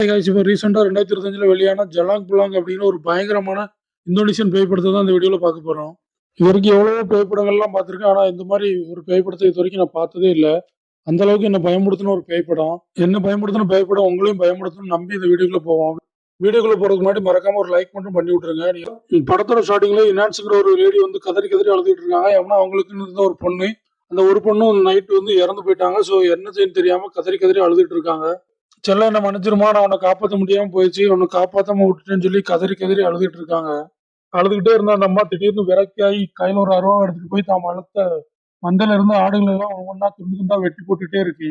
காய்ச்சி இப்போ ரீசெண்டாக ரெண்டாயிரத்தி இருபத்தஞ்சில் வெளியான ஜலாங் புலாங் அப்படின்னு ஒரு பயங்கரமான இந்தோனேஷியன் பேய் படத்தை தான் இந்த வீடியோவில் பார்க்க போகிறோம் இது வரைக்கும் எவ்வளவோ பேய் படங்கள்லாம் பார்த்துருக்கேன். ஆனால் இந்த மாதிரி ஒரு பேய் படத்தை இது வரைக்கும் நான் பார்த்ததே இல்லை. அந்த அளவுக்கு என்ன பயமுடுத்தின ஒரு பேய் படம் என்ன பயமுடுத்தின பேய் படம் உங்களையும் பயமுடுத்தணும் நம்பி இந்த வீடியோக்குள்ள போவோம். வீடியோக்குள்ள போறதுக்கு முன்னாடி மறக்காம ஒரு லைக் மட்டும் பண்ணி விட்டுருங்க. நீங்க- படத்தோட ஸ்டார்டிங்ல இனான்ஸுங்கிற ஒரு லேடி வந்து கதறி கதறி அழுதுட்டு இருக்காங்க. ஏன்னா அவங்களுக்குன்னு இருந்த ஒரு பொண்ணு. அந்த ஒரு பொண்ணும் நைட்டு வந்து இறந்து போயிட்டாங்க. ஸோ என்ன செய்யணும் தெரியாம கதறி கதறி அழுதுட்டு இருக்காங்க. செல்ல என்ன மன்னிச்சிருமா நான் உன்னை காப்பாற்ற முடியாம போயிடுச்சு உன்னை காப்பாத்தாம விட்டுட்டேன்னு சொல்லி கதறி கதறி அழுதுகிட்டு இருக்காங்க. அழுதுகிட்டே இருந்த அந்த அம்மா திடீர்னு விரக்தியாகி கையில ஒரு அருவா எடுத்துட்டு போய் தாம் அழுத்த மந்தல இருந்து ஆடுகள் எல்லாம் ஒவ்வொன்றா துண்டு துண்டா வெட்டி போட்டுட்டே இருக்கு.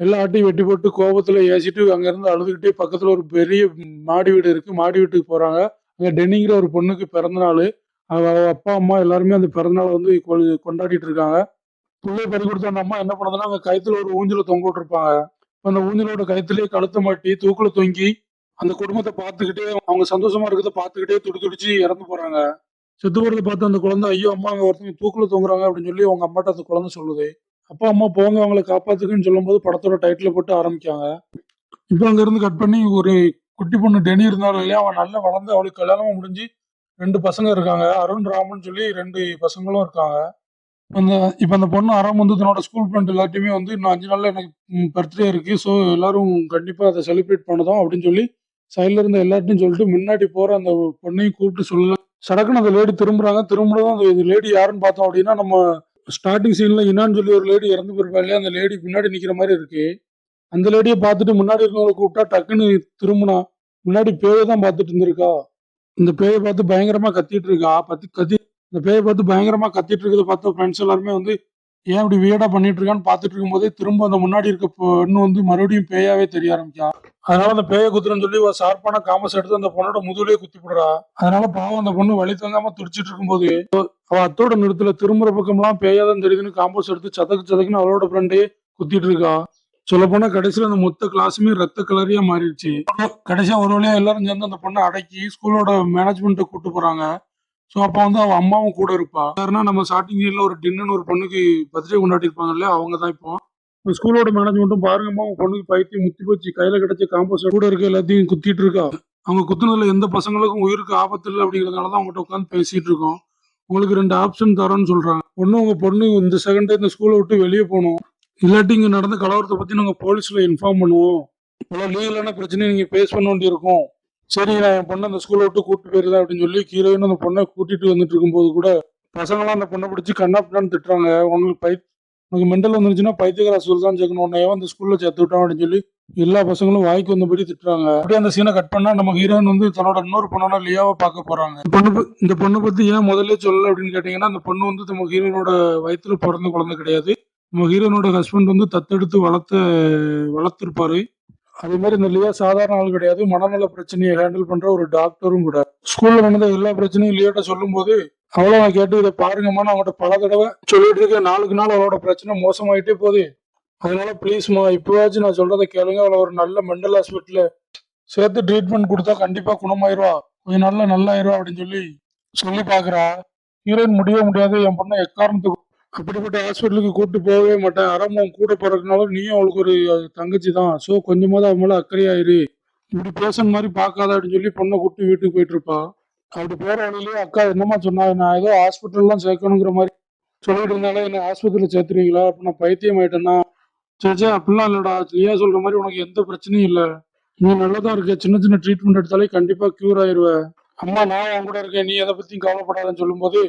எல்லா ஆட்டையும் வெட்டி போட்டு கோபத்துல ஏசிட்டு அங்க இருந்து அழுதுகிட்டே பக்கத்துல ஒரு பெரிய மாடி வீடு இருக்கு. மாடி வீட்டுக்கு போறாங்க. அங்க டென்னிங்கிற ஒரு பொண்ணுக்கு பிறந்த நாள். அவ அப்பா அம்மா எல்லாருமே அந்த பிறந்தநாள் வந்து கொண்டாடிட்டு இருக்காங்க. பிள்ளைய பறி கொடுத்த அந்த அம்மா என்ன பண்ணுதுன்னா அங்க கயித்துல ஒரு ஊஞ்சல தொங்க விட்டுருப்பாங்க. அந்த ஊஞ்சலோட கயத்திலே கழுத்தை மாட்டி தூக்குல தொங்கி அந்த குடும்பத்தை பார்த்துக்கிட்டே அவங்க சந்தோஷமா இருக்கிறத பார்த்துக்கிட்டே துடி துடிச்சு இறந்து போறாங்க. செத்து போறதை பார்த்து அந்த குழந்தை ஐயோ அம்மா அங்க ஒருத்தவங்க தூக்குல தொங்குறாங்க அப்படின்னு சொல்லி அவங்க அம்மாட்ட அந்த குழந்தை சொல்லுது. அப்பா அம்மா போங்க அவங்கள காப்பாத்துக்குன்னு சொல்லும்போது படத்தோட டைட்டில் போட்டு ஆரம்பிக்காங்க. இப்போ அங்கேருந்து கட் பண்ணி ஒரு குட்டி பொண்ணு டெனி இருந்தாலும் இல்லையா அவன் நல்லா வளர்ந்து அவளுக்கு கல்யாணமும் முடிஞ்சு ரெண்டு பசங்க இருக்காங்க. அருண் ராமன் சொல்லி ரெண்டு பசங்களும் இருக்காங்க. அந்த இப்போ அந்த பொண்ணு அறம் வந்து தன்னோட ஸ்கூல் ஃப்ரெண்ட் எல்லாத்தையுமே வந்து இன்னும் அஞ்சு நாள்ல எனக்கு பர்த்டே இருக்கு. ஸோ எல்லாரும் கண்டிப்பா அதை செலிப்ரேட் பண்ணதும் அப்படின்னு சொல்லி சைட்ல இருந்த எல்லார்ட்டையும் சொல்லிட்டு முன்னாடி போற அந்த பொண்ணையும் கூப்பிட்டு சொல்லல. சடக்குன்னு அந்த லேடி திரும்புறாங்க. திரும்புறதும் அந்த லேடி யாருன்னு பார்த்தோம் அப்படின்னா நம்ம ஸ்டார்டிங் சீன்ல இன்னான்னு சொல்லி ஒரு லேடி இறந்து போயிருப்பாங்க அந்த லேடி பின்னாடி நிக்கிற மாதிரி இருக்கு. அந்த லேடியை பார்த்துட்டு முன்னாடி இருக்கவங்களை கூப்பிட்டா டக்குன்னு திரும்பினா முன்னாடி பேயை தான் பார்த்துட்டு இருந்திருக்கா. இந்த பேயை பார்த்து பயங்கரமா கத்திட்டு இருக்கா. பத்தி கத்தி இந்த பேயை பார்த்து பயங்கரமா கத்திட்டு இருக்கிறத பார்த்து ஃப்ரெண்ட்ஸ் எல்லாருமே வந்து ஏன் இப்படி வியடா பண்ணிட்டு இருக்கான்னு பார்த்துட்டு இருக்கும்போதே திரும்ப அந்த முன்னாடி இருக்க பொண்ணு வந்து மறுபடியும் பேயாவே தெரிய ஆரம்பிக்கா அதனால அந்த பேயை குத்துறன்னு சொல்லி ஒரு ஷார்ப்பான காமஸ் எடுத்து அந்த பொண்ணோட முதுகுலயே குத்தி போடுறா அதனால பாவம் அந்த பொண்ணு வழி தங்காம துடிச்சிட்டு இருக்கும்போது அவ அத்தோட நிறுத்தல திரும்புற பக்கம்லாம் பேயாதான் தெரியுதுன்னு காம்போஸ் எடுத்து சதக்கு சதக்குன்னு அவளோட ஃப்ரெண்டே குத்திட்டு இருக்கா. சொல்ல போனா கடைசியில அந்த மொத்த கிளாஸுமே ரத்த கலரியா மாறிடுச்சு. கடைசியா ஒரு வழியா எல்லாரும் சேர்ந்து அந்த பொண்ணை அடக்கி ஸ்கூலோட மேனேஜ்மெண்ட்டை கூட்டு போறாங்க. ஸோ அப்போ வந்து அவன் அம்மாவும் கூட இருப்பா. யாருன்னா நம்ம ஸ்டார்டிங் இயர்ல ஒரு டின்னு ஒரு பொண்ணுக்கு பர்த்டே கொண்டாடி இருப்பாங்க இல்லையா அவங்க தான் இப்போ ஸ்கூலோட மேனேஜ்மெண்ட்டும் பாருங்கம்மா உங்க பொண்ணுக்கு பைத்தியம் முத்தி போச்சு கையில கிடைச்ச காம்பஸ் கூட இருக்க எல்லாத்தையும் குத்திட்டு இருக்கா. அவங்க குத்துனதுல எந்த பசங்களுக்கும் உயிருக்கு ஆபத்து இல்லை அப்படிங்கறதுனால தான் அவங்ககிட்ட உட்காந்து பேசிட்டு இருக்கோம். உங்களுக்கு ரெண்டு ஆப்ஷன் தரோன்னு சொல்றாங்க. ஒன்று உங்க பொண்ணு இந்த செகண்ட் இந்த ஸ்கூலை விட்டு வெளியே போகணும். இல்லாட்டி இங்க நடந்த கலவரத்தை பத்தி நாங்க போலீஸ்ல இன்ஃபார்ம் பண்ணுவோம். இவ்வளவு லீகலான பிரச்சனையை நீங்க ஃபேஸ் பண்ண வேண்டியிருக்கும். சரி நான் என் பொண்ணை அந்த ஸ்கூலை விட்டு கூட்டு போயிருந்தேன் அப்படின்னு சொல்லி ஹீரோயின் அந்த பொண்ணை கூட்டிட்டு வந்துட்டு இருக்கும்போது கூட பசங்களாம் அந்த பொண்ணை பிடிச்சி கண்ணா பின்னான்னு திட்டுறாங்க. உங்களுக்கு பை உனக்கு மெண்டல் வந்துருச்சுன்னா பைத்தியக்கார ஸ்கூல் தான் சேர்க்கணும். உன்னையோ ஏன் அந்த ஸ்கூல்ல சேர்த்து விட்டான் அப்படின்னு சொல்லி எல்லா பசங்களும் வாய்க்கு வந்தபடி திட்டுறாங்க. அப்படியே அந்த சீனை கட் பண்ணா நம்ம ஹீரோயின் வந்து தன்னோட இன்னொரு பொண்ணோட லியாவை பார்க்க போறாங்க. இந்த பொண்ணு இந்த பொண்ணை பத்தி ஏன் முதல்ல சொல்லல அப்படின்னு கேட்டீங்கன்னா அந்த பொண்ணு வந்து நம்ம ஹீரோயினோட வயிற்றுல பிறந்த குழந்தை கிடையாது. நம்ம ஹீரோயினோட ஹஸ்பண்ட் வந்து தத்தெடுத்து வளர்த்த வளர்த்துருப்பாரு. அதே மாதிரி இந்த லியோ சாதாரண ஆள் கிடையாது. மனநல பிரச்சனையை ஹேண்டில் பண்ற ஒரு டாக்டரும் கூட. ஸ்கூல்ல நடந்த எல்லா பிரச்சனையும் லியோட்ட சொல்லும்போது அவளும் நான் கேட்டு இதை பாருங்கம்மா நான் அவங்கள்ட்ட பல தடவை சொல்லிட்டு இருக்கேன். நாளுக்கு நாள் அவளோட பிரச்சனை மோசமாயிட்டே போகுது. அதனால ப்ளீஸ்மா இப்போவாச்சும் நான் சொல்றதை கேளுங்க. அவளை ஒரு நல்ல மெண்டல் ஹாஸ்பிட்டல்ல சேர்த்து ட்ரீட்மெண்ட் கொடுத்தா கண்டிப்பா குணமாயிருவா. கொஞ்சம் நல்லா நல்லாயிருவா அப்படின்னு சொல்லி சொல்லி பாக்குறா ஹீரோயின் முடியவே முடியாது. என் பொண்ணை எக்காரணத்துக்கு அப்படிப்பட்ட ஹாஸ்பிட்டலுக்கு கூட்டு போகவே மாட்டேன். அறம் கூட பிறகுனாலும் நீயும் அவளுக்கு ஒரு தங்கச்சி தான். ஸோ கொஞ்சமாவது அவன் மேலே அக்கறையாயிரு இப்படி பேசன் மாதிரி பார்க்காத அப்படின்னு சொல்லி பொண்ணை கூட்டு வீட்டுக்கு போயிட்டு இருப்பா அப்படி போகிற வழியிலேயே அக்கா என்னம்மா சொன்னா நான் ஏதோ ஹாஸ்பிட்டல்லாம் சேர்க்கணுங்கிற மாதிரி சொல்லிட்டு இருந்தாலே என்ன ஹாஸ்பத்திரியில் சேர்த்துருவீங்களா அப்போ நான் பைத்தியம் ஆயிட்டேன்னா சரி சரி அப்படிலாம் இல்லைடா. லியா சொல்ற மாதிரி உனக்கு எந்த பிரச்சனையும் இல்லை. நீ நல்லதா இருக்க. சின்ன சின்ன ட்ரீட்மெண்ட் எடுத்தாலே கண்டிப்பாக க்யூர் ஆயிடுவேன் அம்மா நான் என் கூட இருக்கேன். நீ எதை பத்தியும் கவலைப்படாதன்னு சொல்லும்போது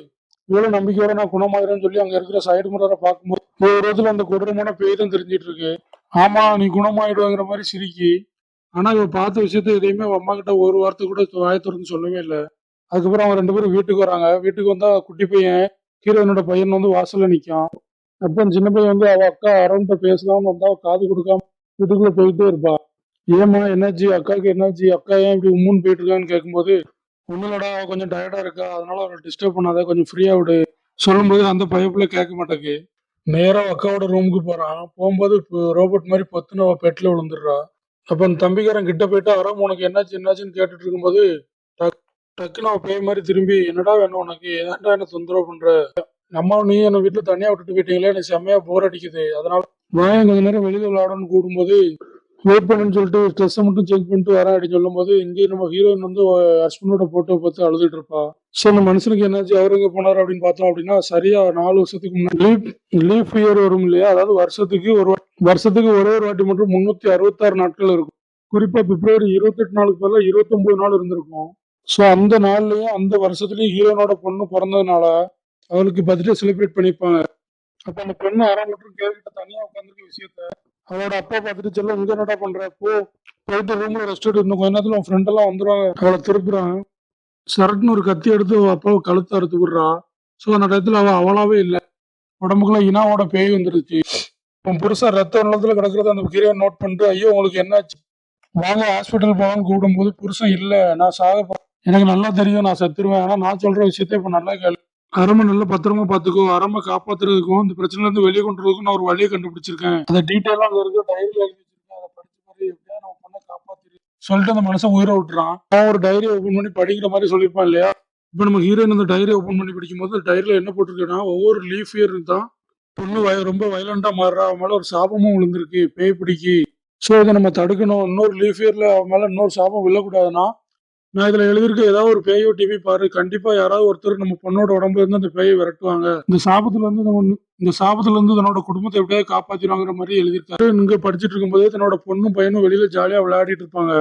இவ்வளவு நம்பிக்கையோட நான் குணமாயிரேன்னு சொல்லி அங்க இருக்கிற சைடு முறை பார்க்கும்போது ஒரு விதத்துல அந்த கொடூரமான பேய் தான் தெரிஞ்சிட்டு இருக்கு. ஆமா நீ குணமாயிடுவாங்கிற மாதிரி சிரிக்கி. ஆனா இவ பார்த்த விஷயத்த எதையுமே அம்மா கிட்ட ஒரு வார்த்தை கூட வாய திறந்து சொல்லவே இல்லை. அதுக்கப்புறம் அவங்க ரெண்டு பேரும் வீட்டுக்கு வராங்க. வீட்டுக்கு வந்தா குட்டி பையன் ஹீரோயினோட பையன் வந்து வாசல்ல நிக்கான். அப்ப சின்ன பையன் வந்து அவ அக்கா அரண்கிட்ட பேசலாம்னு வந்தா காது கொடுக்காம வீட்டுக்குள்ள போயிட்டே இருப்பா. ஏமா என்னாச்சு? அக்காவுக்கு என்னாச்சு? அக்கா ஏன் இப்படி உம்முன்னு போயிட்டு இருக்கான்னு கேட்கும்போது ஒன்றும் கொஞ்சம் டயர்டா இருக்கா? அதனால அவரை டிஸ்டர்ப் பண்ணாத கொஞ்சம் ஃப்ரீயா விடு. சொல்லும்போது அந்த பைப்புல கேட்க மாட்டேக்கு நேராக அக்காவோட ரூமுக்கு போறான். போகும்போது ரோபோட் மாதிரி பொத்துன்னு அவள் பெட்ல விழுந்துடுறா. அப்ப அந்த தம்பிக்காரன் கிட்ட போயிட்டு அறம் உனக்கு என்னாச்சு என்னாச்சுன்னு கேட்டுட்டு இருக்கும்போது டக் டக்குன்னு அவள் பேய் மாதிரி திரும்பி என்னடா வேணும் உனக்கு? ஏன்டா என்ன தொந்தரவு பண்ற? அம்மா நீ என்ன வீட்டுல தனியா விட்டுட்டு போயிட்டீங்களே எனக்கு செம்மையா போர் அடிக்குது. அதனால வாயன் கொஞ்ச நேரம் வெளியில் விளையாடணும்னு கூடும்போது வெயிட் பண்ணுன்னு சொல்லிட்டு ட்ரெஸ்ஸை மட்டும் செக் பண்ணிட்டு வரேன் அப்படின்னு சொல்லும்போது இங்கே நம்ம ஹீரோயின் வந்து ஹஸ்பண்டோட போட்டோ பார்த்து அழுதுட்டு இருப்பா. ஸோ அந்த மனுஷனுக்கு என்னாச்சு? அவர் எங்க போனார் அப்படின்னு பார்த்தோம் அப்படின்னா சரியா நாலு வருஷத்துக்கு முன்னாடி லீப் லீப் இயர் வரும் இல்லையா? அதாவது வருஷத்துக்கு ஒரு வா- வருஷத்துக்கு ஒரே ஒரு வாட்டி மட்டும் முன்னூத்தி அறுபத்தாறு நாட்கள் இருக்கும். குறிப்பா பிப்ரவரி இருபத்தெட்டு நாளுக்கு பதிலாக இருபத்தொன்பது நாள் இருந்திருக்கும். ஸோ அந்த நாள்லயும் அந்த வருஷத்துலயும் ஹீரோனோட பொண்ணு பிறந்ததுனால அவளுக்கு பர்த்டே செலிப்ரேட் பண்ணிப்பாங்க அப்ப அந்த பெண்ணு அரை மட்டும் கேட்டுக்கிட்ட தனியா உட்காந்துருக்க விஷயத்த அவளோட அப்பா பார்த்துட்டு செல்ல இங்க என்னடா பண்ற? போ போயிட்டு ரூம்ல ரெஸ்ட் எடுத்து இன்னும் கொஞ்ச நேரத்துல உன் ஃப்ரெண்ட் எல்லாம் வந்துருவாங்க அவளை திருப்புறான். சரக்குன்னு ஒரு கத்தி எடுத்து அப்பாவை கழுத்தை அறுத்து விடுறான் ஸோ அந்த டயத்துல அவ அவளாவே இல்லை. உடம்புக்குள்ள இனாவோட பேய் வந்துருச்சு. உன் புருஷன் ரத்த நிலத்துல கிடக்குறத அந்த ஹீரோயின் நோட் பண்ணிட்டு ஐயோ உங்களுக்கு என்னாச்சு? வாங்க ஹாஸ்பிட்டல் போகலான்னு கூப்பிடும்போது புருஷன் இல்ல. நான் சாக எனக்கு நல்லா தெரியும் நான் செத்துருவேன். ஆனா நான் சொல்ற விஷயத்த இப்ப நல்லா கேள்வி அரமை நல்லா பத்திரமா பாத்துக்கோ அரமை காப்பாத்துறதுக்கும் இந்த பிரச்சனைல இருந்து வெளியே கொண்டு வரதுக்கும் நான் ஒரு வழியை கண்டுபிடிச்சிருக்கேன். அதை டீட்டெயிலாக அங்க இருக்கு டைரியில எழுதி வச்சிருக்கேன். அதை படிச்சு மாதிரி எப்படியா நம்ம பொண்ணை காப்பாத்திரு சொல்லிட்டு அந்த மனுஷன் உயிரை விட்டுறான். அவன் ஒரு டைரி ஓபன் பண்ணி படிக்கிற மாதிரி சொல்லியிருப்பான் இல்லையா? இப்ப நம்ம ஹீரோயின் அந்த டைரி ஓபன் பண்ணி படிக்கும்போது டைரியில என்ன போட்டிருக்கேன்னா ஒவ்வொரு லீஃப் இயர் தான் பொண்ணு வய ரொம்ப வயலண்டா மாறுறா அவன் மேல ஒரு சாபமும் விழுந்திருக்கு பேய் பிடிக்கி. ஸோ இதை நம்ம தடுக்கணும். இன்னொரு லீஃப் இயர்ல அவன் மேல இன்னொரு சாபம் விழக்கூடாதுன்னா நான் இதுல எழுதியிருக்க ஏதாவது ஒரு பேயோ டிவி பாரு. கண்டிப்பா யாராவது ஒருத்தர் நம்ம பொண்ணோட உடம்புல இருந்து அந்த பேயை விரட்டுவாங்க. இந்த சாபத்துல இருந்து நம்ம இந்த சாபத்துல இருந்து தன்னோட குடும்பத்தை எப்படியாவது காப்பாத்திடுவாங்கிற மாதிரி எழுதியிருக்காரு. இங்க படிச்சிட்டு இருக்கும்போதே தன்னோட பொண்ணும் பையனும் வெளியில ஜாலியா விளையாடிட்டு இருப்பாங்க.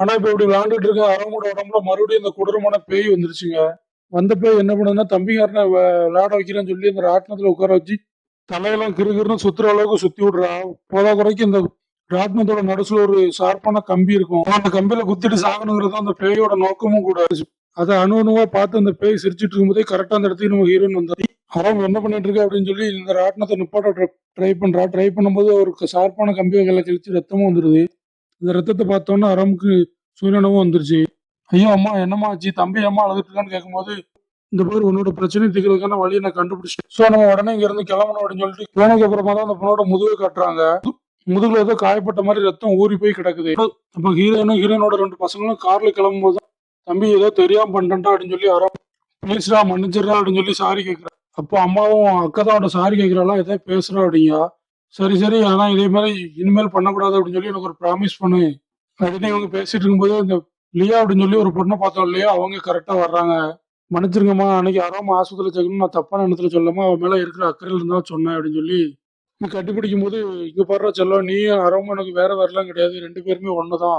ஆனா இப்ப இப்படி விளையாண்டுட்டு இருக்க அரவங்களோட உடம்புல மறுபடியும் இந்த கொடூரமான பேய் வந்துருச்சுங்க. வந்த பேய் என்ன பண்ணுதுன்னா தம்பிக்காரனை விளையாட வைக்கிறேன்னு சொல்லி அந்த ராட்டினத்துல உட்கார வச்சு தலையெல்லாம் கிருகிருன்னு சுத்துற அளவுக்கு சுத்தி விடுறா. போதா குறைக்கு இந்த ராட்டினத்தோட நடுசுல ஒரு ஷார்ப்பான கம்பி இருக்கும். அந்த கம்பியில குத்திட்டு சாகணுங்கிறது தான் அந்த பேயோட நோக்கமும் கூட. அதை அணு அணுவா பார்த்து அந்த பேய் சிரிச்சிட்டு இருக்கும்போதே கரெக்டா அந்த இடத்துக்கு நம்ம ஹீரோயின் வந்தாரு அவன் என்ன பண்ணிட்டு இருக்க அப்படின்னு சொல்லி இந்த ராட்டினத்தை நிப்பாட்ட ட்ரை பண்றா. ட்ரை பண்ணும்போது ஒரு ஷார்ப்பான கம்பி வகையில கிழிச்சு ரத்தமும் வந்துருது. இந்த ரத்தத்தை பார்த்தோன்னே அரமுக்கு சூரியனவும் வந்துருச்சு. ஐயோ அம்மா என்னம்மா ஆச்சு? தம்பி அம்மா அழுதுட்டு இருக்கான்னு கேட்கும்போது இந்த பேர் உன்னோட பிரச்சனை தீர்க்கிறதுக்கான வழியை நான் கண்டுபிடிச்சேன் ஸோ நம்ம உடனே இங்க இருந்து கிளம்பணும் அப்படின்னு சொல்லிட்டு போனதுக்கு அப்புறமா தான் அந்த பொண்ணோட முதுகை காட்டுறாங்க. முதுகுல ஏதோ காயப்பட்ட மாதிரி ரத்தம் ஊறி போய் கிடக்குது. அப்போ ஹீரோனும் ஹீரோனோட ரெண்டு பசங்களும் கார்ல கிளம்பும்போது தான், தம்பி ஏதோ தெரியாம பண்ணிட்டா அப்படின்னு சொல்லி யாரோ ப்ளீஸ்டா மன்னிச்சிடறா அப்படின்னு சொல்லி சாரி கேட்கிறா அப்போ அம்மாவும் அக்கா தான் சாரி கேட்குறாளா ஏதோ பேசுறா அப்படிங்க சரி சரி ஆனா இதே மாதிரி இனிமேல் பண்ணக்கூடாது அப்படின்னு சொல்லி எனக்கு ஒரு ப்ராமிஸ் பண்ணு. அப்படின்னு இவங்க பேசிட்டு இருக்கும்போது இந்த லியா அப்படின்னு சொல்லி ஒரு பொண்ணை பார்த்தோம் இல்லையா அவங்க கரெக்டா வர்றாங்க. மன்னிச்சிருங்கம்மா அன்னைக்கு யாராம ஆஸ்பத்திரியில் சேர்க்கணும் நான் தப்பான இடத்துல சொல்லாம அவன் மேல இருக்கிற அக்கறையில் இருந்தா சொன்னேன் அப்படின்னு சொல்லி கட்டி பிடிக்கும் போது இங்க பாடுற செல்லம் நீ அரோமா எனக்கு வேற வரலாம் கிடையாது. ரெண்டு பேருமே ஒண்ணுதான்.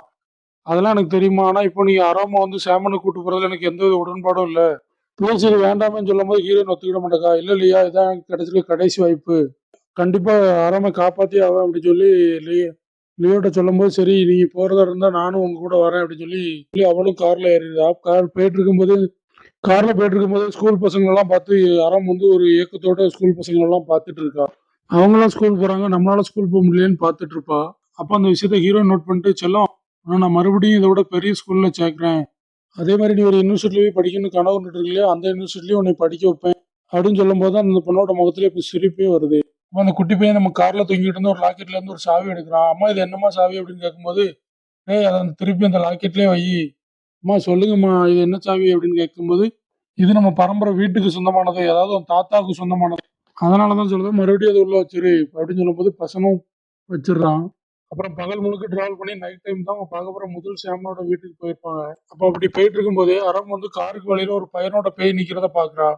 அதெல்லாம் எனக்கு தெரியுமா? ஆனா இப்போ நீங்கள் அரோமா வந்து சேமனை கூட்டு போறதுல எனக்கு எந்த வித உடன்பாடும் இல்ல. ப்ளீஸ் வேண்டாமேன்னு சொல்லும் போது ஹீரோயின் ஒத்துக்கிட மாட்டேக்கா. இல்ல இல்லையா? இதான் எனக்கு கிடைச்சிருக்க கடைசி வாய்ப்பு. கண்டிப்பா அரோமை காப்பாத்தி ஆவேன் அப்படின்னு சொல்லி லி- லியோட்ட சொல்லும்போது சரி நீங்க போறதா இருந்தா நானும் உங்க கூட வரேன் அப்படின்னு சொல்லி சொல்லி அவளும் கார்ல ஏறிடுறா. கார் போயிட்டு இருக்கும்போது கார்ல போயிட்டு இருக்கும்போது ஸ்கூல் பசங்க எல்லாம் பார்த்து அறம் வந்து ஒரு ஏக்கத்தோட ஸ்கூல் பசங்க எல்லாம் பார்த்துட்டு இருக்கா. அவங்களாம் ஸ்கூல் போறாங்க நம்மளால ஸ்கூல் போக முடியலன்னு பார்த்துட்டு இருப்பா. அப்ப அந்த விஷயத்த ஹீரோ நோட் பண்ணிட்டு செல்லும் ஆனா நான் மறுபடியும் இதை விட பெரிய ஸ்கூல்ல சேர்க்கிறேன். அதே மாதிரி நீ ஒரு யூனிவர்சிட்டிலேயே போய் படிக்கணும்னு கனவு கண்டுட்டு இருக்கலையா அந்த யூனிவர்சிட்டிலயும் உன்னை படிக்க வைப்பேன் அப்படின்னு சொல்லும் போது அந்த பொண்ணோட முகத்துல இப்ப சிரிப்பே வருது. அப்ப அந்த குட்டி பையன் நம்ம கார்ல தொங்கிட்டு இருந்து ஒரு லாக்கெட்ல இருந்து ஒரு சாவி எடுக்கிறான். அம்மா இது என்னம்மா சாவி அப்படின்னு கேட்கும்போது ஏய் அதை அந்த திருப்பி அந்த லாக்கெட்லயே வை. அம்மா சொல்லுங்கம்மா இது என்ன சாவி? அப்படின்னு கேட்கும்போது இது நம்ம பரம்பரை வீட்டுக்கு சொந்தமானது அதாவது உன் தாத்தாவுக்கு சொந்தமானது. அதனால தான் சொல்லுது மறுபடியும் அது உள்ள வச்சிரு அப்படின்னு சொல்லும்போது பசனும் வச்சிடுறான். அப்புறம் பகல் முழுக்க டிராவல் பண்ணி நைட் டைம் தான் அவங்க பார்க்க போகிற முதல் சாமனோட வீட்டுக்கு போயிருப்பாங்க. அப்போ அப்படி போயிட்டு இருக்கும்போதே அறம் வந்து காருக்கு வழியில ஒரு பையனோட பேய் நிற்கிறத பார்க்குறா.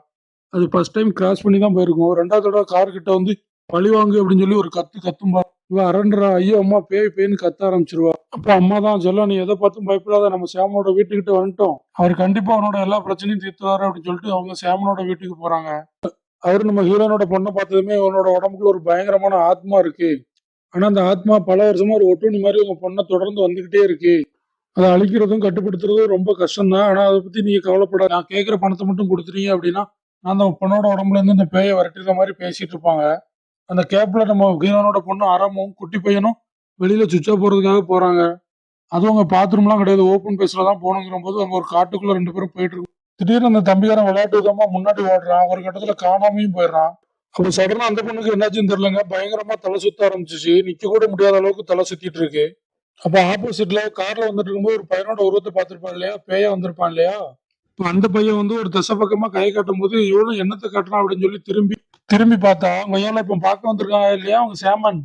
அது ஃபர்ஸ்ட் டைம் கிராஸ் பண்ணி தான் போயிருக்கும். ரெண்டாவது தடவை கார்கிட்ட வந்து பழி வாங்கு அப்படின்னு சொல்லி ஒரு கத்து கத்தும்பா. இவ அரண்டா ஐயோ அம்மா பேய் பேய்னு கத்த ஆரம்பிச்சிருவா. அப்ப அம்மா தான் சொல்ல நீ எதை பார்த்தும் பயப்படாத நம்ம சாமனோட வீட்டுக்கிட்ட வந்துட்டோம். அவர் கண்டிப்பா அவனோட எல்லா பிரச்சனையும் தீர்த்துவாரு அப்படின்னு சொல்லிட்டு அவங்க சாமனோட வீட்டுக்கு போறாங்க. அவர் நம்ம ஹீரோனோட பொண்ணை பார்த்ததுமே அவனோட உடம்புக்குள்ள ஒரு பயங்கரமான ஆத்மா இருக்கு. ஆனா அந்த ஆத்மா பல வருஷமா ஒரு ஒட்டுணி மாதிரி உங்க பொண்ணை தொடர்ந்து வந்துகிட்டே இருக்கு. அதை அழிக்கிறதும் கட்டுப்படுத்துறதும் ரொம்ப கஷ்டம் தான் ஆனா அதை பத்தி நீங்க கவலைப்பட நான் கேட்கிற பணத்தை மட்டும் கொடுத்துறீங்க அப்படின்னா நான் அந்த பொண்ணோட உடம்புல இருந்து இந்த பேயை விரட்டுற மாதிரி பேசிட்டு இருப்பாங்க. அந்த கேப்ல நம்ம ஹீரோனோட பொண்ணு அறமும் குட்டி பையனும் வெளியில சுவிட்சா போறதுக்காக போறாங்க. அதுவும் அவங்க பாத்ரூம்லாம் கிடையாது. ஓப்பன் பேஸ்ல தான் போகணுங்கிற போது அங்க ஒரு காட்டுக்குள்ள ரெண்டு பேரும் போயிட்டு இருக்கும் திடீர்னு அந்த தம்பிக்காரன் விளையாட்டு விதமா முன்னாடி ஓடுறான். ஒரு கட்டத்துல காணாமையும் போயிடுறான். அப்ப சடனா அந்த பொண்ணுக்கு என்னாச்சுன்னு தெரியலங்க. பயங்கரமா தலை சுத்த ஆரம்பிச்சிச்சு. நிக்க கூட முடியாத அளவுக்கு தலை சுத்திட்டு இருக்கு. அப்ப ஆப்போசிட்ல கார்ல வந்துட்டு இருக்கும்போது ஒரு பையனோட உருவத்தை பார்த்திருப்பான் இல்லையா? பேயா வந்திருப்பான் இல்லையா? இப்ப அந்த பையன் வந்து ஒரு திசை பக்கமா கை காட்டும் போது இவனும் என்னத்தை காட்டுறான் அப்படின்னு சொல்லி திரும்பி திரும்பி பார்த்தா அவங்க ஏன் இப்ப பார்க்க வந்திருக்காங்க இல்லையா? அவங்க சேமன்.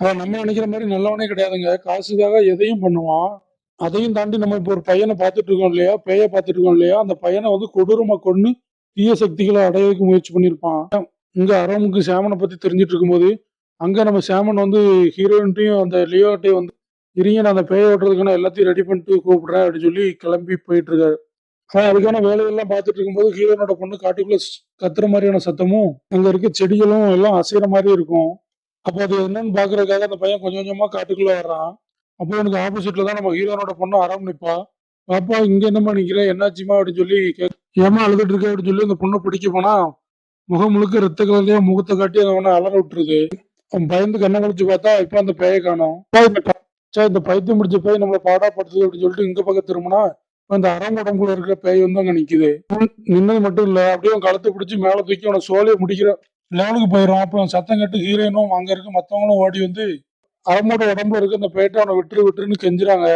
அவன் நம்ம நினைக்கிற மாதிரி நல்லவனே கிடையாதுங்க. காசுக்காக எதையும் பண்ணுவான். அதையும் தாண்டி நம்ம இப்போ ஒரு பையனை பார்த்துட்டு இருக்கோம் இல்லையா? பேயை பார்த்துட்டு இருக்கோம் இல்லையா? அந்த பையனை வந்து கொடூரமா கொண்டு தீய சக்திகளை அடையறதுக்கு முயற்சி பண்ணியிருப்பான். இங்க அரமுக்கு சேமனை பத்தி தெரிஞ்சிட்டு இருக்கும்போது அங்க நம்ம சேமன் வந்து ஹீரோயின்ட்டையும் அந்த லியோட்டையும் வந்து இருங்க நான் அந்த பேய ஓட்டுறதுக்கான எல்லாத்தையும் ரெடி பண்ணிட்டு கூப்பிடுறேன் அப்படின்னு சொல்லி கிளம்பி போயிட்டு இருக்காரு. ஆனா அதுக்கான வேலையெல்லாம் பார்த்துட்டு இருக்கும்போது ஹீரோனோட பொண்ணு காட்டுக்குள்ள கத்துற மாதிரியான சத்தமும் அங்க இருக்க செடிகளும் எல்லாம் அசைற மாதிரி இருக்கும். அப்போ அது என்னன்னு பாக்குறதுக்காக அந்த பையன் கொஞ்சம் கொஞ்சமா காட்டுக்குள்ள வர்றான். அப்போ எனக்கு ஆப்போசிட்ல தான் நம்ம ஹீரோனோட பொண்ணு அறம் நிற்பா பாப்பா இங்க என்னம்மா நிக்கிற? என்னாச்சுமா அப்படின்னு சொல்லி கேக்- ஏம்மா அழுதுட்டு இருக்க அப்படின்னு சொல்லி அந்த பொண்ணை பிடிக்க போனா முகம் முழுக்க ரத்த கலர்லயே முகத்தை காட்டி அவனை அலற விட்டுருது. அவன் பயந்து கண்ணை கழிச்சு பார்த்தா இப்ப அந்த பேயை காணும். அப்பா, இந்த பைத்தியம் முடிச்ச பேய் நம்மள பாடாப்படுத்துது அப்படின்னு சொல்லிட்டு இங்க பக்கம் திரும்பினா அந்த அறம் உடம்புல இருக்கிற பேய் வந்து அங்க நிக்குது. நின்னது மட்டும் இல்ல அப்படியே அவன் கழுத்தை பிடிச்சி மேல தூக்கி அவனை சோலையை முடிக்கிற லெவலுக்கு போயிடும் அப்ப சத்தம் கட்டு ஹீரோயினும் அங்க இருக்க மத்தவங்களும் ஓடி வந்து அவனோட உடம்புல இருக்க அந்த பேட்டை அவனை விட்டுரு விட்டுருன்னு கெஞ்சுறாங்க.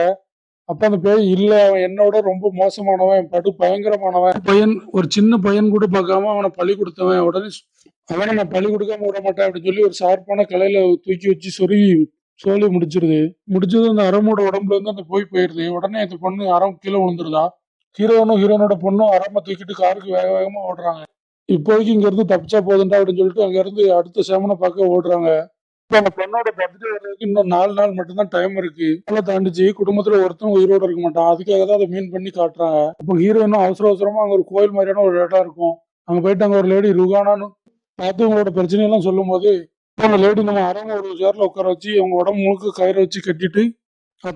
அப்ப அந்த பேய் இல்ல அவன் என்னோட ரொம்ப மோசமானவன் படு பயங்கரமானவன். பையன் ஒரு சின்ன பையன் கூட பார்க்காம அவனை பழி கொடுத்தவன். உடனே அவனை நான் பழி கொடுக்காம விட மாட்டேன் அப்படின்னு சொல்லி ஒரு ஷார்ப்பான கலையில தூக்கி வச்சு சொருகி சோழி முடிச்சிருது. முடிச்சது அந்த அரமோட உடம்புல இருந்து அந்த போய் போயிருது உடனே அந்த பொண்ணு அறம் கீழே விழுந்துருதா? ஹீரோனும் ஹீரோனோட பொண்ணும் அரம தூக்கிட்டு காருக்கு வேக வேகமா ஓடுறாங்க. இப்போதைக்கு இங்க இருந்து தப்பிச்சா போதுண்டா அப்படின்னு சொல்லிட்டு அங்க இருந்து அடுத்த சேமனை பார்க்க ஓடுறாங்க. அந்த பொண்ணோட பர்த்டே வர்றதுக்கு இன்னும் நாலு நாள் மட்டும்தான் டைம் இருக்கு. அதெல்லாம் தாண்டிச்சு. குடும்பத்துல ஒருத்தன் உயிரோட இருக்க மாட்டான். அதுக்காக தான் அதை மீன் பண்ணி காட்டுறாங்க. அப்போ ஹீரோயினும் அவசர அவசரமா அங்க ஒரு கோயில் மாதிரியான ஒரு இடம் இருக்கும். அங்க போயிட்டு அங்க ஒரு லேடி ருகானான்னு பார்த்து உங்களோட பிரச்சனையெல்லாம் சொல்லும் போது அந்த லேடி நம்ம அரங்க ஒரு சேர்ல உட்கார வச்சு அவங்க உடம்பு முழுக்க கயிறு வச்சு கட்டிட்டு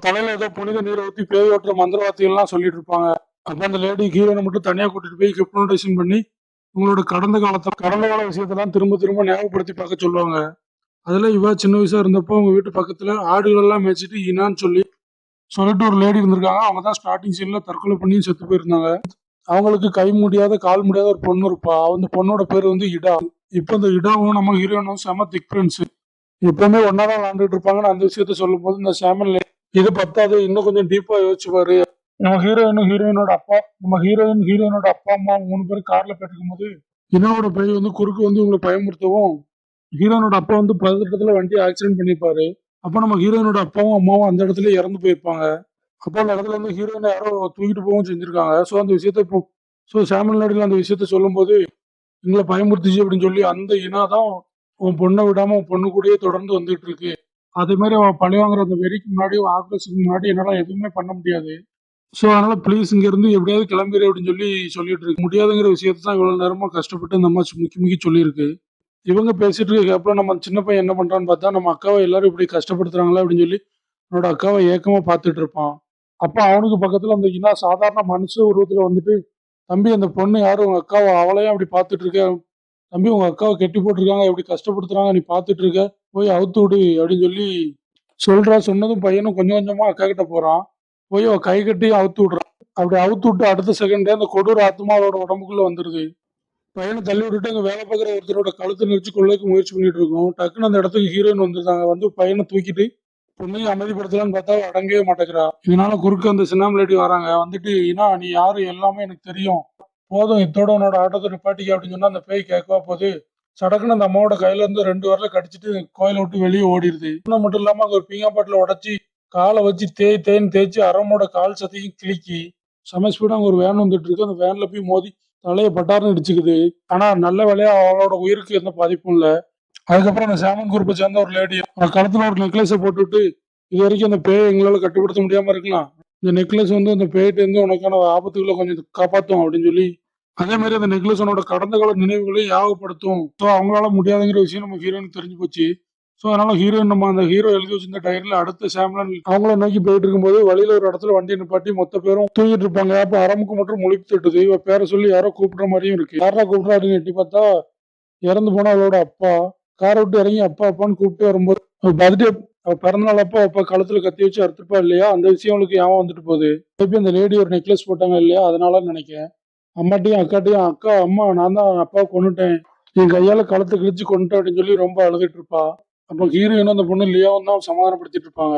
தலையில ஏதோ புனித நீரை ஊற்றி பேய் ஓட்டுற மந்திரவார்த்தைகள்லாம் சொல்லிட்டு இருப்பாங்க. அப்ப அந்த லேடி ஹீரோனை மட்டும் தனியா கூட்டிட்டு போய் ஹிப்னோடைசேஷன் பண்ணி உங்களோட கடந்த காலத்தை கடந்த கால விஷயத்தெல்லாம் திரும்ப திரும்ப ஞாபகப்படுத்தி பார்க்க சொல்லுவாங்க. அதெல்லாம் இவா சின்ன வயசா இருந்தப்போ அவங்க வீட்டு பக்கத்துல ஆடுகள் எல்லாம் மேய்ச்சிட்டு இனான்னு சொல்லி சொல்லிட்டு ஒரு லேடி இருந்திருக்காங்க. அவங்க தான் ஸ்டார்டிங் சீன்ல தற்கொலை பண்ணி செத்து போயிருந்தாங்க. அவங்களுக்கு கை முடியாத கால் முடியாத ஒரு பொண்ணு இருப்பா. அந்த பொண்ணோட பேர் வந்து இடா. இப்போ இந்த இடாவும் நம்ம ஹீரோனும் செம திக் ஃப்ரெண்ட்ஸ் எப்பவுமே ஒன்னா தான் விளாண்டுட்டு இருப்பாங்கன்னு அந்த விஷயத்த சொல்லும் போது இந்த சேமன் இது பத்தாது. இன்னும் கொஞ்சம் டீப்பா யோசிச்சுப்பாரு. நம்ம ஹீரோயினும் ஹீரோயினோட அப்பா நம்ம ஹீரோயின் ஹீரோயினோட அப்பா அம்மா மூணு பேரும் கார்ல போயிட்டு போது இனாவோட பையன் வந்து குறுக்கு வந்து உங்களை பயமுறுத்தவும் ஹீரோனோட அப்பா வந்து பதட்டத்துல வண்டி ஆக்சிடென்ட் பண்ணியிருப்பாரு அப்ப நம்ம ஹீரோயினோட அப்பாவும் அம்மாவும் அந்த இடத்துல இறந்து போயிருப்பாங்க. அப்போ அந்த இடத்துல வந்து ஹீரோயினை யாரோ தூக்கிட்டு போகவும் செஞ்சிருக்காங்க. ஸோ அந்த விஷயத்த இப்போ ஸோ சாமியல் நாடுல அந்த விஷயத்த சொல்லும்போது எங்களை பயமுறுத்துச்சு அப்படின்னு சொல்லி அந்த இனா தான் உன் பொண்ணை விடாம உன் பொண்ணு கூடயே தொடர்ந்து வந்துட்டு இருக்கு. அதே மாதிரி அவன் பழி வாங்குற அந்த வெறிக்கு முன்னாடி ஆக்ரஸுக்கு முன்னாடி என்னால எதுவுமே பண்ண முடியாது. ஸோ அதனால ப்ளீஸ் இங்கேருந்து எப்படியாவது கிளம்பிடு அப்படின்னு சொல்லி சொல்லிட்டு இருக்கு. முடியாதுங்கிற விஷயத்த தான் இவ்வளோ நேரமா கஷ்டப்பட்டு இந்த அம்மா முக்கி முக்கி சொல்லியிருக்கு. இவங்க பேசிட்டு இருக்க அப்புறம் நம்ம சின்ன பையன் என்ன பண்றான்னு பார்த்தா நம்ம அக்காவை எல்லாரும் இப்படி கஷ்டப்படுத்துறாங்களா அப்படின்னு சொல்லி என்னோட அக்காவை ஏக்கமா பார்த்துட்டு இருப்பான் அப்ப அவனுக்கு பக்கத்துல அந்த இனா சாதாரண மனுஷ உருவத்துல வந்துட்டு தம்பி அந்த பொண்ணு யாரும் உங்க அக்காவை அவளையும் அப்படி பார்த்துட்டு இருக்க தம்பி உங்க அக்காவை கெட்டி போட்டிருக்காங்க எப்படி கஷ்டப்படுத்துறாங்க நீ பார்த்துட்டு இருக்க போய் அவுத்து விடு அப்படின்னு சொல்லி சொல்றா சொன்னதும் பையனும் கொஞ்சம் கொஞ்சமா அக்கா கிட்ட போறான். போய் கை கட்டி அவுத்து விடுறான். அப்படி அவுத்து விட்டு அடுத்த செகண்டே அந்த கொடூர ஆத்மாவோட உடம்புக்குள்ள வந்துருது. பையனை தள்ளி விட்டுட்டு அங்கே வேலை பார்க்குற ஒருத்தரோட கழுத்தை நெரிச்சு கொள்ளைக்கு முயற்சி பண்ணிட்டு இருக்கோம். டக்குன்னு அந்த இடத்துக்கு ஹீரோயின் வந்துருந்தாங்க வந்து பையனை தூக்கிட்டு பொண்ணையும் அமைதிப்படுத்தலான்னு பார்த்தா அடங்கவே மாட்டேங்கிறா. இதனால குறுக்க அந்த சின்னாம் லேடி வராங்க. வந்துட்டு ஏன்னா நீ யாரு? எல்லாமே எனக்கு தெரியும். போதும் இத்தோட உன்னோட ஆட்டத்தை நிப்பாட்டிக்க அப்படின்னு சொன்னா அந்த பேய் கேட்கவா போகுது சடக்குன்னு அந்த அம்மாவோட கையில இருந்து ரெண்டு வரல கடிச்சிட்டு கோயிலை விட்டு வெளியே ஓடிடுது. இன்னும் மட்டும் இல்லாம அங்க ஒரு பீங்கா பாட்டில் உடச்சி காலை வச்சு தேய் தேய்ன்னு தேய்ச்சி அரமோட கால் சத்தையும் கிழிக்கி செம ஸ்பீடா அங்க ஒரு வேன் வந்துட்டு இருக்கு. அந்த வேன்ல போய் மோதி தலையை பட்டார்னு இடிச்சுக்குது. ஆனா நல்ல வேலையா அவளோட உயிருக்கு எந்த பாதிப்பும் இல்லை. அதுக்கப்புறம் அந்த சேமன் குரூப்பை சேர்ந்த ஒரு லேடி கழுத்தில் கழுத்துல ஒரு நெக்லஸை போட்டுவிட்டு இது வரைக்கும் அந்த பேயை எங்களால கட்டுப்படுத்த முடியாம இருக்கலாம். இந்த நெக்லஸ் வந்து அந்த பேயிட்டேருந்து உனக்கான ஆபத்துகளை கொஞ்சம் காப்பாத்தும் அப்படின்னு சொல்லி அதே மாதிரி அந்த நெக்லஸ் உன்னோட கடந்த கால நினைவுகளை யாகப்படுத்தும் ஸோ அவங்களால முடியாதுங்கிற விஷயம் நம்ம ஹீரோனுக்கு தெரிஞ்சு போச்சு. ஸோ அதனால ஹீரோயின் நம்ம அந்த ஹீரோ எழுதி வச்சிருந்த டயரில் அடுத்த சாம்லன் அவங்கள நோக்கி போயிட்டு இருக்கும்போது வழியில ஒரு இடத்துல வண்டி நிப்பாட்டி மொத்த பேரும் தூங்கிட்டு இருப்பாங்க. அப்ப அரமுக்கு மட்டும் முழிப்பு தட்டுது. இவ பேரை சொல்லி யாரோ கூப்பிடுற மாதிரியும் இருக்கு. யாரா கூப்பிடுறா அப்படின்னு எட்டி பார்த்தா இறந்து போனா அவளோட அப்பா. காரை விட்டு இறங்கி அப்பா அப்பான்னு கூப்பிட்டு வரும்போது பர்த்டே அவ பிறந்தநாள் அப்போ அப்பா கழுத்துல கத்தி வச்சு அறுத்துப்பா இல்லையா? அந்த விஷயம் அவளுக்கு ஏன் வந்துட்டு போகுது. திருப்பி அந்த லேடி ஒரு நெக்லஸ் போட்டாங்க இல்லையா? அதனால நினைக்கிறேன். அம்மாட்டையும் அக்காட்டையும் அக்கா அம்மா நான் தான் அப்பாவை கொண்டுட்டேன் என் கையால கழுத்து கிழிச்சு கொண்டுட்டேன் அப்படின்னு சொல்லி ரொம்ப அழுதுட்டு இருப்பா. அப்போ ஹீரோயினும் அந்த பொண்ணு லியோவும் தான் சமாதானப்படுத்திட்டு இருப்பாங்க.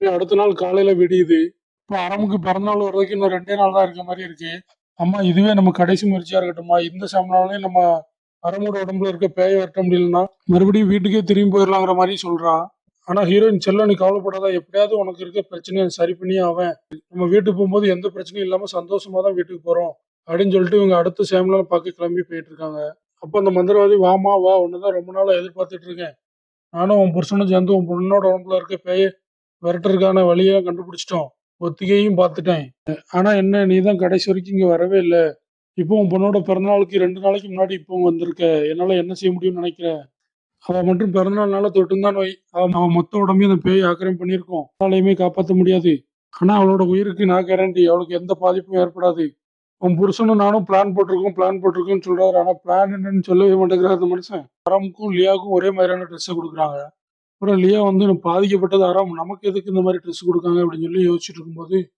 அடுத்த நாள் காலையில விடியுது. இப்போ அரமுக்கு பிறந்தநாள் வர்றதுக்கு இன்னும் ரெண்டே நாள் தான் இருக்க மாதிரி இருக்கு. அம்மா இதுவே நம்ம கடைசி முயற்சியா இருக்கட்டும்மா. இந்த சமனாலே நம்ம அரமோட உடம்புல இருக்க பேய வரட்ட முடியலன்னா மறுபடியும் வீட்டுக்கே திரும்பி போயிடலாங்கிற மாதிரி சொல்றான் ஆனா ஹீரோயின் செல்லம் நீ கவலைப்படாத? எப்படியாவது உனக்கு இருக்க பிரச்சனையை சரி பண்ணி அவன் நம்ம வீட்டுக்கு போகும்போது எந்த பிரச்சனையும் இல்லாம சந்தோஷமா தான் வீட்டுக்கு போறோம். அப்படின்னு சொல்லிட்டு இவங்க அடுத்த சேமலால பார்க்க கிளம்பி போயிட்டு இருக்காங்க. அப்போ அந்த மந்திரவாதி வாமா வா உன்னதான் ரொம்ப நாளா எதிர்பார்த்துட்டு இருக்கேன். நானும் உன் புருஷனும் சேர்ந்து உன் பொண்ணோட உடம்புல இருக்க பேய விரட்டுறதுக்கான வழியை கண்டுபிடிச்சிட்டோம். ஒத்திகையும் பார்த்துட்டேன். ஆனா என்ன நீ தான் கடைசி வரைக்கும் இங்கே வரவே இல்லை. இப்போ உன் பொண்ணோட பிறந்தநாளுக்கு ரெண்டு நாளைக்கு முன்னாடி இப்போ வந்திருக்க. என்னால் என்ன செய்ய முடியும்னு நினைக்கிற? அவன் மட்டும் பிறந்தநாள்னால தொட்டுந்தான் நோய். அவன் அவன் மொத்த உடம்பையும் அந்த பேய் ஆக்கிரம் பண்ணியிருக்கோம். அவளையுமே காப்பாற்ற முடியாது. ஆனால் அவளோட உயிருக்கு நான் கேரண்டி அவளுக்கு எந்த பாதிப்பும் ஏற்படாது. உன் புருஷனும் நானும் பிளான் போட்டிருக்கோம் பிளான் போட்டிருக்கோம்னு சொல்றாரு. ஆனா பிளான் என்னன்னு சொல்லவே மாட்டேங்கிறார் அந்த மனுஷன். அறமுக்கும் லியாவுக்கும் ஒரே மாதிரியான ட்ரெஸ்ஸை கொடுக்குறாங்க. அப்புறம் லியா வந்து பாதிக்கப்பட்டது அறம் நமக்கு எதுக்கு இந்த மாதிரி ட்ரெஸ் கொடுக்காங்க? அப்படின்னு சொல்லி யோசிச்சுட்டு இருக்கும்போது